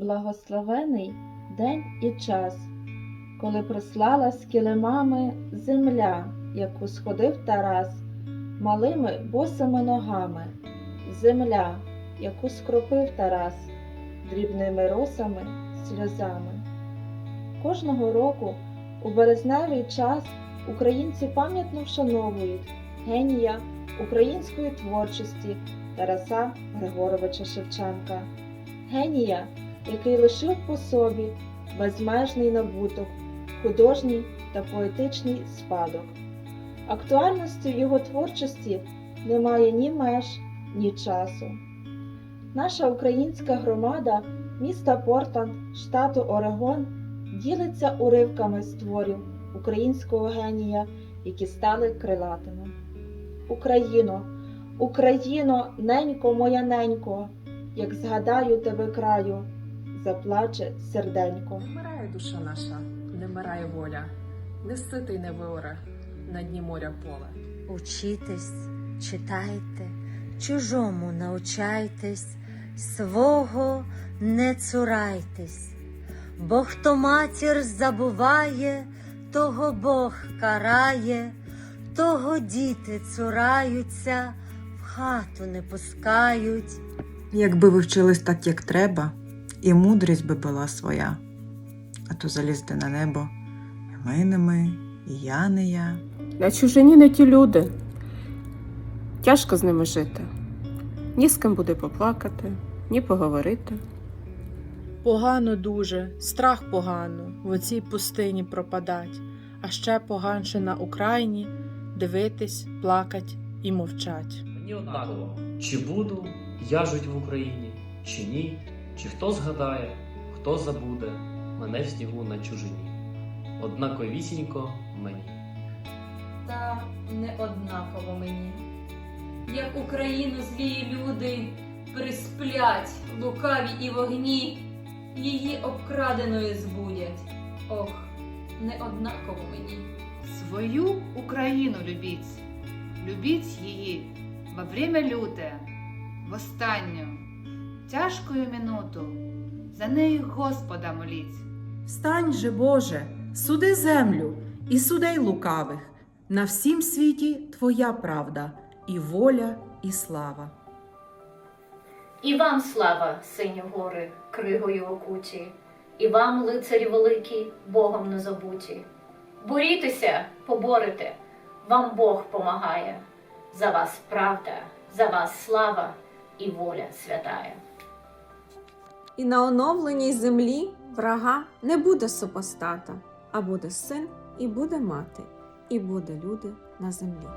благословений день і час, коли прослала з килимами земля, яку сходив Тарас малими босими ногами, земля, яку скропив Тарас дрібними росами, сльозами. Кожного року у березневий час українці пам'ятно вшановують генія української творчості Тараса Григоровича Шевченка, генія, який лишив по собі безмежний набуток, художній та поетичний спадок. Актуальністю його творчості немає ні меж, ні часу. Наша українська громада міста Портленд, штату Орегон ділиться уривками з творів українського генія, які стали крилатими. Україно, Україно, ненько моя ненько, як згадаю тебе краю, заплаче серденько. Не вмирає душа наша, не вмирає воля, не ситий не виоре на дні моря поле. Учітесь, читайте, чужому научайтесь, свого не цурайтесь, бо хто матір забуває, того Бог карає, того діти цураються, в хату не пускають. Якби ви вчились так, як треба, і мудрість би була своя, а то залізти на небо і ми не ми, і я не я. На чужині не ті люди. Тяжко з ними жити. Ні з ким буде поплакати, ні поговорити. Погано дуже, страх погано, в оцій пустині пропадать, а ще поганше на Україні дивитись, плакать і мовчать. Мені однаково, чи буду я жить в Україні, чи ні, чи хто згадає, хто забуде мене в снігу на чужині. Однаковісінько мені. та не однаково мені. Як Україну злії люди присплять лукаві і вогні, її обкраденою збудять. Ох, не однаково мені. Свою Україну любіть, любіть її во время люте, в останню, тяжкою минуту, за нею Господа моліть. Встань же, Боже, суди землю і судей лукавих. На всім світі Твоя правда, і воля, і слава. І вам слава, сині гори, кригою окуті, і вам, лицарі великі, Богом не забуті. Борітеся, поборете, вам Бог помагає. За вас правда, за вас слава і воля святая. І на оновленій землі врага не буде супостата, а буде син і буде мати, і буде люди на землі.